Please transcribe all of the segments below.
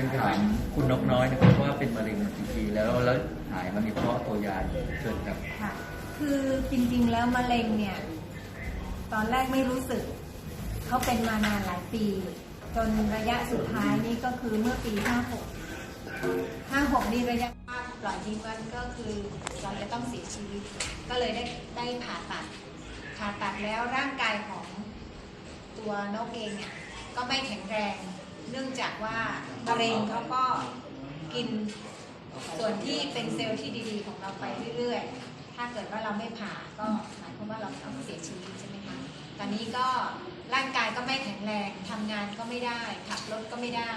ียนถามคุณนกน้อยนะครับว่าเป็นมะเร็งกี่ปีแล้วแล้วหายมันมีเพราะตัวยาเกิดจากค่ะคือจริงๆแล้วมะเร็งเนี่ย ตอนแรกไม่รู้สึก เขาเป็นมานานหลายปี จนระยะสุดท้ายนี่ก็คือเมื่อปี 56 56 นี่ระยะปล่อยทิ้งวันก็คือเราจะต้องเสียชีวิต ก็เลยได้ได้ผ่าตัดผ่าตัดแล้วร่างกายของตัวนกเองเนี่ยก็ไม่แข็งแรง เนื่องจากว่ามะเร็งเขาก็กินส่วนที่เป็นเซลล์ที่ดีๆ ของเราไปเรื่อยๆ ถ้าเกิดว่าเราไม่ผ่าก็หมายความว่าเราต้องเสียชีวิตใช่ไหมคะตอนนี้ก็ร่างกายก็ไม่แข็งแรงทำงานก็ไม่ได้ขับรถก็ไม่ได้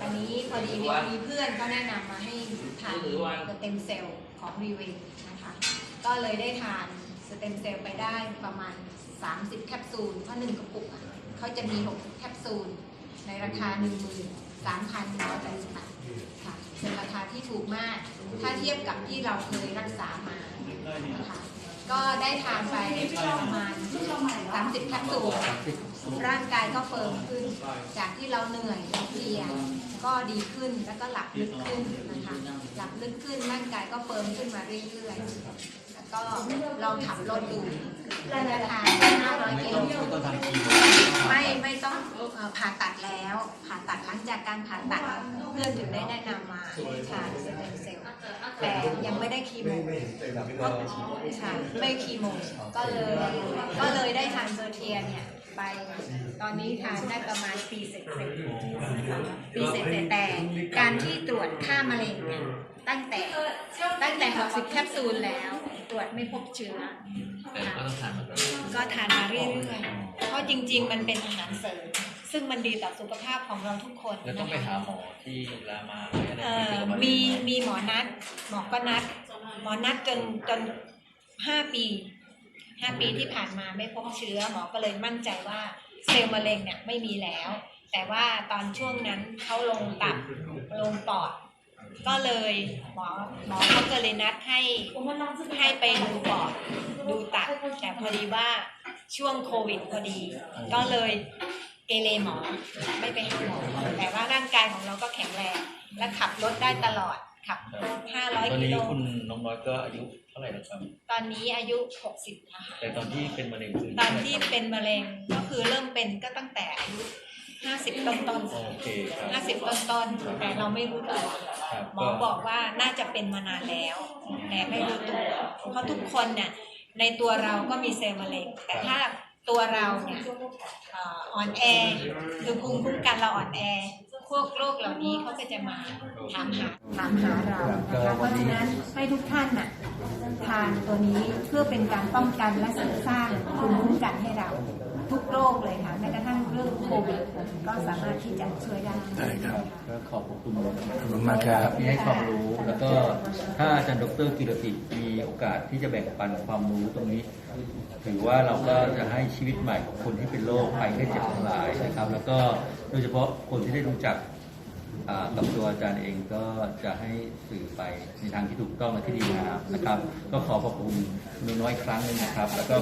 ตอนนี้พอดีมีเพื่อนก็แนะนำมาให้ทานสเต็มเซลล์ของรีเวนนะคะ ก็เลยได้ทานสเต็มเซลล์ไปได้ประมาณ 30 แคปซูลเพราะหนึ่งกระปุกเขาจะมี60แคปซูล ในราคา 13,180บาทค่ะเป็นราคาที่ถูกมาก ถ้าเทียบกับที่เราเคยรักษามานะคะก็ได้ทานไปประมาณ30แคปซูลร่างกายก็เฟิร์มขึ้น จากที่เราเหนื่อยเราเพลียก็ดีขึ้นแล้วก็หลับลึกขึ้นนะคะหลับลึกขึ้นร่างกายก็เฟิร์มขึ้นมาเรื่อยๆแล้วก็ลองขับรถดูระยะทาง500กิโลต้องทำคีโมไม่ไม่ต้องเอ่อผ่าตัดแล้ว ผ่าตัดหลังจากการผ่าตัดเพื่อนถึงได้แนะนำมาให้ทานสเต็มเซลล์แต่ยังไม่ได้คีโมเพราะใช่ไม่คีโมก็เลยก็เลยได้ทานเซอร์เทียเนี่ยไปตอนนี้ทานได้ประมาณปีเสร็จปีเสร็จแต่การที่ตรวจค่ามะเร็งเนี่ยตั้งแต่ตั้งแต่ 60 แคปซูลแล้ว ตรวจไม่พบเชื้อก็ทานมาตลอดก็ทานมาเรื่อยๆเพราะจริง ๆ มันเป็นอาหารเสริม ซึ่งมันดีต่อสุขภาพของเราทุกคนแล้วต้องไปนะคะหาหมอที่รามาไหมอะไรเอ่ที่อเกี่ยวกับะเร็งมีมีหมอนัด หมอก็นัด หมอนัดจนจนห้าปีห้าปีที่ผ่านมาไม่พบเชื้อหมอก็เลยมั่นใจว่าเซลล์มะเร็งเนี่ยไม่มีแล้ว แต่ว่าตอนช่วงนั้นเขาลงตับลงปอด ก็เลยหมอหมอเขาก็เลยนัดให้ให้ไปดูปอดดูตับแต่พอดีว่าช่วงโควิดพอดี ก็เลย เกเรหมอไม่ไปหาหมอแต่ว่าร่างกายของเราก็แข็งแรง และขับรถได้ตลอดขับตอน500กินี้โลคุณน้องน้อยก็อายุเท่าไหร่แล้วครับตอนนี้อายุ60นะคะแต่ตอนที่เป็นมะเร็งคือตอนที่เป็นมะเร็งก็คือเริ่มเป็นก็ตั้งแต่อายุ50ต้นต้นโอเคครับ ห้าสิบต้นต้นๆแต่เราไม่รู้ตัวครับหมอบอกว่าน่าจะเป็นมานานแล้ว แต่ไม่รู้ตัวเพราะทุกคนเนี่ยในตัวเราก็มีเซลล์มะเร็ง แต่ถ้า ตัวเราเนี่ยเอ่ออ่อนแอคือภูมิคุ้มกันเราอ่อนแอ พวกโรคเหล่านี้เขาก็จะมาถามหาถามหาเรานะคะเพราะฉะนั้นให้ทุกท่านน่ะทานตัวนี้เพื่อเป็นการป้องกันและเสริมสร้างภูมิคุ้มกันให้เรา ทุกโรคเลยค่ะแม้กระทั่งเรื่องโควิดก็สามารถที่จะช่วยได้ได้ครับ ก็ขอบคุณขอบคุณมากครับที่ให้ความรู้ แล้วก็ถ้าอาจารย์ดรกิรติมีโอกาสที่จะแบ่งปันความรู้ตรงนี้ ถือว่าเราก็จะให้ชีวิตใหม่ของคนที่เป็นโรคภัยแค่เจ็บทั้งหลายนะครับ แล้วก็โดยเฉพาะคนที่ได้รู้จักอ่ากับตัวอาจารย์เองก็จะให้สื่อไปในทางที่ถูกต้องและที่ดีงามนะครับ ก็ขอขอบคุณนุ้น้อยอีกครั้งหนึงนะครับ แล้วก็